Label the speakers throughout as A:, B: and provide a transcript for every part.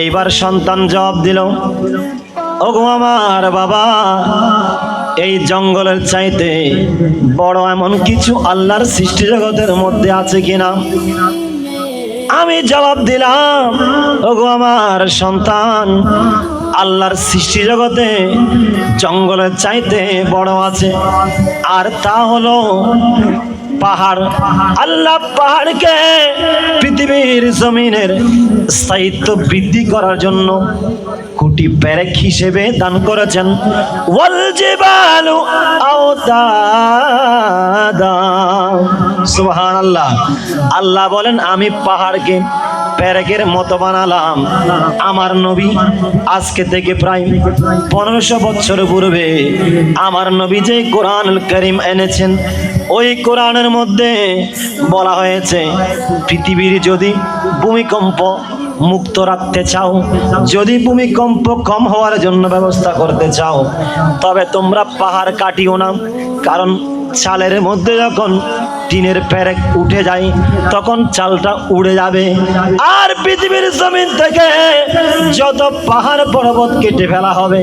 A: এইবার সন্তান জবাব দিল, ওগো আমার বাবা, এই জঙ্গলের চাইতে বড় এমন কিছু আল্লাহর সৃষ্টি জগতের মধ্যে আছে কিনা? আমি জবাব দিলাম, ওগো আমার সন্তান, আল্লাহর সৃষ্টি জগতে জঙ্গলের চাইতে বড় আছে। আর তা হলো পাহাড়। আল্লাহ পাহাড়কে পৃথিবীর জমিনের স্থায়িত্ব বৃদ্ধি করার জন্য কোটি প্যারেক হিসেবে দান করেছেন। ওয়াল জিবালু আওতাদা। আল্লাহ বলেন, আমি পাহাড়কে প্যারেকের মতো বানালাম। আমার নবী আজকে থেকে প্রায় পনেরোশো বছর পূর্বে আমার নবী যে কোরআন করিম এনেছেন ওই কোরআনের মধ্যে বলা হয়েছে, পৃথিবীর যদি ভূমিকম্প মুক্ত রাখতে চাও, যদি ভূমিকম্প কম হওয়ার জন্য ব্যবস্থা করতে চাও, তবে তোমরা পাহাড় কাটিও না। কারণ চালের মধ্যে যখন টিনের প্যারেক উঠে যায়, তখন চালটা উড়ে যাবে। আর পৃথিবীর জমিন থেকে যত পাহাড় পর্বত কেটে ফেলা হবে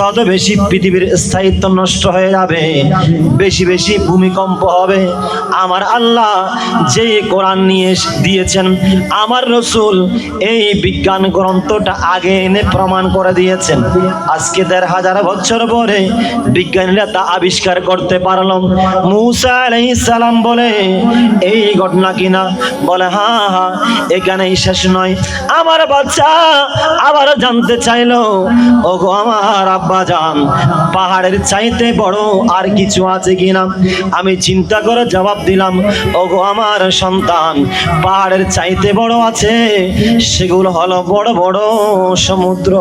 A: তত বেশি পৃথিবীর স্থায়িত্ব নষ্ট হয়ে যাবে, বেশি বেশি ভূমিকম্প হবে। আমার আল্লাহ যে কোরআন নিয়ে দিয়েছেন, আমার রসুল এই বিজ্ঞান গ্রন্থটা আগে এনে প্রমাণ করে দিয়েছেন। আজকে দেড় হাজার বছর পরে বিজ্ঞানীরা তা আবিষ্কার করতে পারলাম। মুসা সালাম বলে, এই ঘটনা কিনা বলে হ্যাঁ হ্যাঁ এখানেই শেষ নয়। আমার বাচ্চা আবার জানতে চাইলো, ওগো, আমার আব্বা পাহাড়ের চাইতে বড় আর কিছু আছে কিনা? আমি চিন্তা করে জবাব দিলাম, ওগো আমার সন্তান, পাহাড়ের চাইতে বড় আছে, সেগুলো হলো বড় বড় সমুদ্র।